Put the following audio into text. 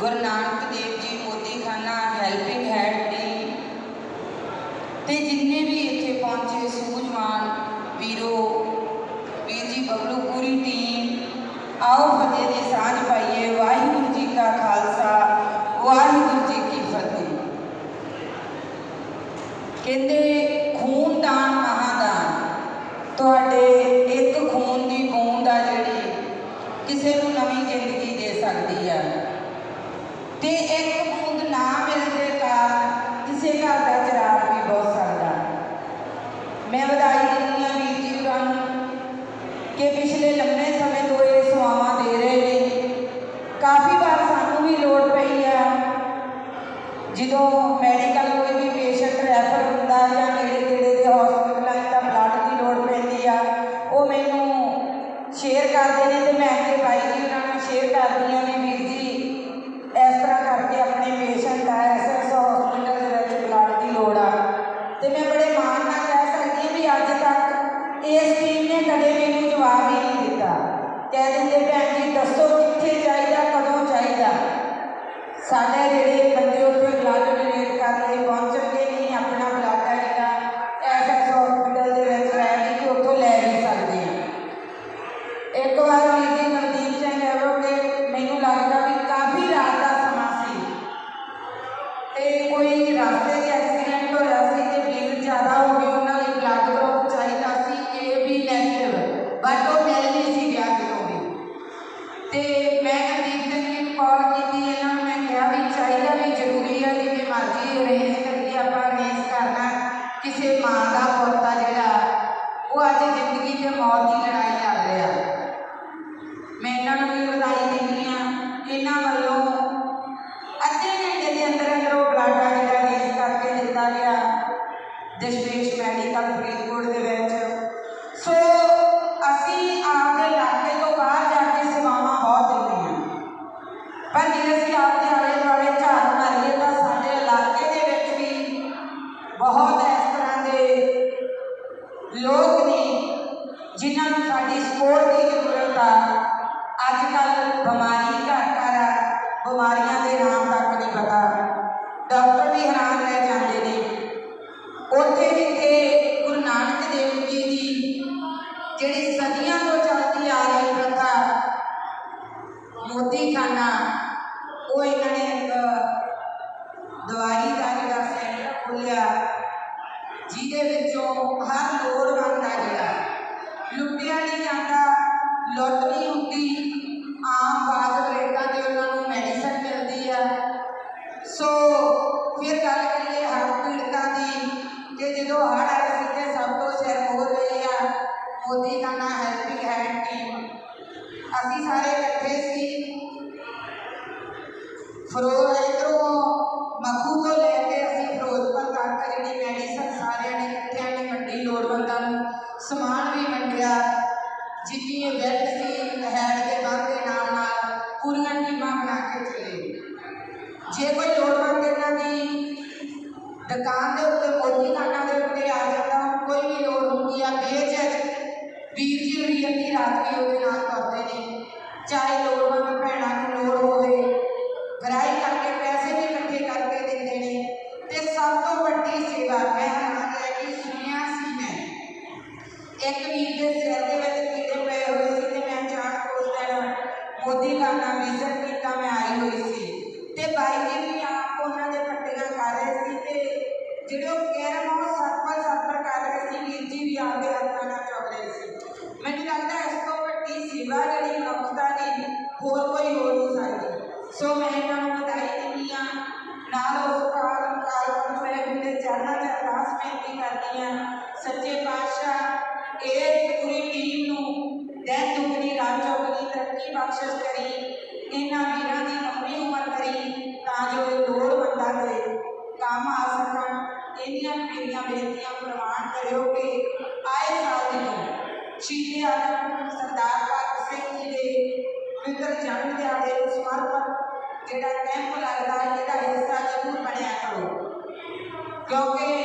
ਗੁਰੂ ਨਾਨਕ ਦੇਵ ਜੀ ਮੋਦੀਖਾਨਾ helping hand team ਤੇ ਜਿੰਨੇ ਵੀ ਇੱਥੇ ਪਹੁੰਚੇ ਸੂਝਵਾਨ ਵੀਰੋ, ਵੀਰ ਜੀ ਬਬਲੂ ਪੂਰੀ ਟੀਮ ਆਓ ਫਤਿਹ ਦੀ ਸਾਂਝ ਪਾਈਏ, ਵਾਹਿਗੁਰੂ ਜੀ ਕਾ ਖਾਲਸਾ, ਵਾਹਿਗੁਰੂ ਜੀ ਕੀ ਫਤਿਹ। ਕਹਿੰਦੇ, ਖੂਨਦਾਨ ਮਹਾਦਾਨ। ਤੁਹਾਡੇ ਇੱਕ ਖੂਨ ਦੀ ਬੂੰਦ ਆ ਜਿਹੜੀ ਕਿਸੇ ਨੂੰ ਨਵੀਂ ਜ਼ਿੰਦਗੀ ਦੇ ਸਕਦੀ ਆ। ਤੇ ਇੱਕ ਬੂੰਦ ਨਾ ਮਿਲਣ ਦੇ ਕਾਰਨ ਕਿਸੇ ਘਰ ਦਾ ਚਿਰਾਗ ਵੀ ਬਹੁਤ ਸਕਦਾ। ਮੈਂ ਵਧਾਈ ਦਿੰਦੀ ਹਾਂ ਵੀਰ ਜੀ ਹੋਰਾਂ ਨੂੰ ਕਿ ਪਿਛਲੇ ਲੰਮੇ ਸਮੇਂ ਤੋਂ ਇਹ ਸੇਵਾਵਾਂ ਦੇ ਰਹੇ ਨੇ। ਕਾਫੀ ਵਾਰ ਸਾਨੂੰ ਵੀ ਲੋੜ ਪਈ ਆ, ਜਦੋਂ ਮੈਡੀਕਲ ਕੋਈ ਵੀ ਪੇਸ਼ੈਂਟ ਰੈਫਰ ਹੁੰਦਾ ਜਾਂ ਨੇੜੇ ਤੇੜੇ ਦੇ ਹਸਪਤਾਲਾਂ 'ਚ ਤਾਂ ਬਲੱਡ ਦੀ ਲੋੜ ਪੈਂਦੀ ਆ, ਉਹ ਮੈਨੂੰ ਸ਼ੇਅਰ ਕਰਦੇ ਨੇ ਤੇ ਮੈਂ ਅੱਗੇ ਬਾਈ ਜੀ ਉਹਨਾਂ ਨੂੰ ਸ਼ੇਅਰ ਕਰਦੀ ਹਾਂ ਵੀ ਵੀਰ ਜੀ ਇਸ ਤਰ੍ਹਾਂ ਕਰਕੇ ਆਪਣੇ ਪੇਸ਼ੈਂਟ ਆ ਐਸਐਸ ਹਸਪੀਟਲ ਦੇ ਵਿੱਚ ਬਲੱਡ ਦੀ ਲੋੜ ਆ ਤੇ ਮੈਂ ਬੜੇ ਮਾਣ ਨਾਲ ਕਹਿ ਸਕਦੀ ਹਾਂ ਵੀ ਅੱਜ ਤੱਕ ਇਸ ਟੀਮ ਨੇ ਕਦੇ ਮੈਨੂੰ ਜਵਾਬ ਹੀ ਨਹੀਂ ਦਿੱਤਾ। ਕਹਿ ਦਿੰਦੇ, ਭੈਣ ਜੀ, ਦੱਸੋ ਕਿੱਥੇ ਚਾਹੀਦਾ, ਕਦੋਂ ਚਾਹੀਦਾ? ਸਾਡੇ ਜਿਹੜੇ ਬੰਦੇ ਉੱਥੇ ਵਧਾਈ ਦਿੰਦੀ ਆ ਇਹਨਾਂ ਵੱਲੋਂ ਅੱਧੇ ਘੰਟੇ ਦੇ ਅੰਦਰ ਅੰਦਰ ਉਹ ਬਲੱਡ ਜਿਹੜਾ ਅਰੇਂਜ ਕਰਕੇ ਦਿੱਤਾ ਗਿਆ ਦਸ਼ਮੇਸ਼ ਮੈਡੀਕਲ ਫਰੀਦਕੋਟ ਦੇ ਵਿੱਚ। ਸੋ ਅਸੀਂ ਆਪਦੇ ਇਲਾਕੇ ਤੋਂ ਬਾਹਰ ਜਾ ਕੇ ਸੇਵਾਵਾਂ ਬਹੁਤ ਦਿੰਦੇ ਹਾਂ ਪਰ ਜੇ ਅਸੀਂ ਆਪਦੇ ਆਲੇ ਦੁਆਲੇ ਝਾੜ ਮਾਰੀਏ ਤਾਂ ਸਾਡੇ ਇਲਾਕੇ ਦੇ ਵਿੱਚ ਵੀ ਬਹੁਤ ਇਸ ਤਰ੍ਹਾਂ ਦੇ ਲੋਕ ਨੇ ਜਿਨ੍ਹਾਂ ਨੂੰ ਸਾਡੀ ਸਪੋਰਟ ਅੱਜ ਕੱਲ ਬਿਮਾਰੀ ਘਰ ਘਰ ਆ, ਬਿਮਾਰੀਆਂ ਦੇ ਨਾਮ ਤੱਕ ਨਹੀਂ ਪਤਾ। ਡਾਕਟਰ ਵੀ ਹੈਰਾਨ ਰਹਿ ਜਾਂਦੇ ਨੇ। ਉੱਥੇ ਜਿੱਥੇ ਗੁਰੂ ਨਾਨਕ ਦੇਵ ਜੀ ਦੀ ਜਿਹੜੀ ਸਦੀਆਂ ਤੋਂ ਚੱਲਦੀ ਆ ਰਹੀ ਪ੍ਰਥਾ ਮੋਦੀ ਖਾਨਾ ਉਹ ਇਹਨਾਂ ਨੇ ਇੱਕ ਦਵਾਈ ਦਾ ਜਿਹੜਾ ਸੈਂਟਰ ਖੋਲਿਆ ਜਿਹਦੇ ਵਿੱਚੋਂ ਹਰ ਲੋੜਵੰਦ ਆ ਜਿਹੜਾ, ਲੁੱਟਿਆ ਨਹੀਂ ਜਾਂਦਾ, ਲੁੱਟ ਨਹੀਂ ਹੁੰਦੀ। ਆਮ ਬਾਜ਼ਾਰ ਰੇਟਾਂ ਤੇ ਉਹਨਾਂ ਨੂੰ ਮੈਡੀਸਨ ਮਿਲਦੀ ਆ। ਸੋ ਫਿਰ ਗੱਲ ਕਰੀਏ ਹੜ੍ਹ ਪੀੜਤਾਂ ਦੀ, ਕਿ ਜਦੋਂ ਹੜ੍ਹ ਆਏ ਸੀ ਤੇ ਸਭ ਤੋਂ ਸਿਰ ਮੋਹ ਰਹੇ ਆ। ਮੋਦੀ ਦਾ ਨਾਂ ਹੈਲਪਿੰਗ ਹੈਂਡ ਟੀਮ ਅਸੀਂ ਸਾਰੇ ਇਕੱਠੇ ਸੀ। ਫਰੋਜ਼ ਇਧਰੋਂ ਮਖੂ ਤੋਂ ਲੈ ਕੇ ਅਸੀਂ ਫਿਰੋਜ਼ਪੁਰ ਤੱਕ ਜਿਹੜੀ ਮੈਡੀਸਨ ਸਾਰਿਆਂ ਨੇ ਇਕੱਠਿਆਂ ਨੇ ਵੰਡੀ ਲੋੜਵੰਦਾਂ ਨੂੰ ਸਮਾਨ ਵੀ ਵੰਡਿਆ। ਜਿੰਨੀ ਇਹ ਸੀ ਹੈਡ ਦੇ ਬੰਦ ਦੇ ਨਾਲ ਜੇ ਕੋਈ ਲੋੜਵੰਦ ਇਹਨਾਂ ਦੀ ਦੁਕਾਨ ਦੇ ਉੱਤੇ ਮੋਦੀ ਖਾਨਾ ਦੇ ਉੱਤੇ ਆ ਜਾਂਦਾ। ਕੋਈ ਵੀ ਲੋੜ ਹੁੰਦੀ ਆ, ਬੇਝਿਜਕ ਵੀਰ ਜੀ ਹੋਰੀ ਅੱਧੀ ਰਾਤ ਵੀ ਉਹਦੇ ਨਾਲ ਕਰਦੇ ਨੇ। ਚਾਹੇ ਲੋੜਵੰਦ ਭੈਣਾਂ ਨੂੰ ਲੋੜ ਹੋਵੇ ਗਰਾਈ ਕਰਕੇ ਪੈਸੇ ਵੀ ਇਕੱਠੇ ਕਰਕੇ ਦਿੰਦੇ ਨੇ। ਤੇ ਸਭ ਤੋਂ ਵੱਡੀ ਸੇਵਾ ਮੈਂ ਹੈਰਾਨ ਰਹਿ ਗਈ ਸੁਣਿਆ ਸੀ ਮੈਂ। ਇੱਕ ਵੀਰ ਦੇ ਸਿਰ ਦੇ ਵਿੱਚ ਕੀੜੇ ਪਏ ਹੋਏ ਸੀ ਤੇ ਮੈਂ ਚਾਰ ਉਸ ਦਿਨ ਮੋਦੀ ਖਾਨਾ ਵਿਜ਼ਿਟ ਕੀਤਾ, ਮੈਂ ਆਈ ਹੋਈ ਸੀ। ਤੇ ਬਾਈ ਜੀ ਵੀ ਆਪ ਉਹਨਾਂ ਦੇ ਪੱਟੀਆਂ ਕਰ ਰਹੇ ਸੀ ਤੇ ਜਿਹੜੇ ਉਹ ਕਹਿ ਰਹੇ ਉਹ ਸਰਪਲ ਸਰਪਲ ਕਰ ਰਹੇ ਸੀ, ਵੀਰ ਜੀ ਵੀ ਆਪਦੇ ਹੱਥਾਂ ਨਾਲ ਚੁੱਕ ਰਹੇ ਸੀ। ਮੈਨੂੰ ਲੱਗਦਾ ਇਸ ਤੋਂ ਵੱਡੀ ਸੇਵਾ ਜਿਹੜੀ ਮਨੁੱਖਤਾ ਦੀ ਹੋਰ ਕੋਈ ਹੋ ਨਹੀਂ ਸਕਦੀ। ਸੋ ਮੈਂ ਇਹਨਾਂ ਨੂੰ ਵਧਾਈ ਦਿੰਦੀ ਹਾਂ। ਨਾਲ ਉਸ ਕਾਲ ਕਾਲ ਨੂੰ ਮੈਂ ਵੀ ਚਰਨਾਂ 'ਚ ਅਰਦਾਸ ਬੇਨਤੀ ਕਰਦੀ ਹਾਂ। ਸੱਚੇ ਪਾਤਸ਼ਾਹ, ਇਹ ਪੂਰੀ ਟੀਮ ਨੂੰ, ਦਿਨ ਦੁਗਣੀ ਰਾਤ ਚੌਗਣੀ ਤਰੱਕੀ ਬਖਸ਼ਿਸ਼ ਕਰੀ। ਇਹਨਾਂ ਕੰਮ ਆ ਸਕਣ ਇੰਨੀਆਂ ਮੇਰੀਆਂ ਬੇਨਤੀਆਂ ਪ੍ਰਵਾਨ ਕਰਿਓ ਕਿ ਆਏ ਸਾਲ ਦੀ ਨੂੰ ਸ਼ਹੀਦ ਆਜ਼ਮ ਸਰਦਾਰ ਭਗਤ ਸਿੰਘ ਜੀ ਦੇ ਪਵਿੱਤਰ ਜਨਮ ਦਿਹਾੜੇ ਨੂੰ ਸਮਰਪਿਤ ਜਿਹੜਾ ਕੈਂਪ ਲੱਗਦਾ ਹੈ ਇਹਦਾ ਹਿੱਸਾ ਜ਼ਰੂਰ ਬਣਿਆ ਕਰੋ ਕਿਉਂਕਿ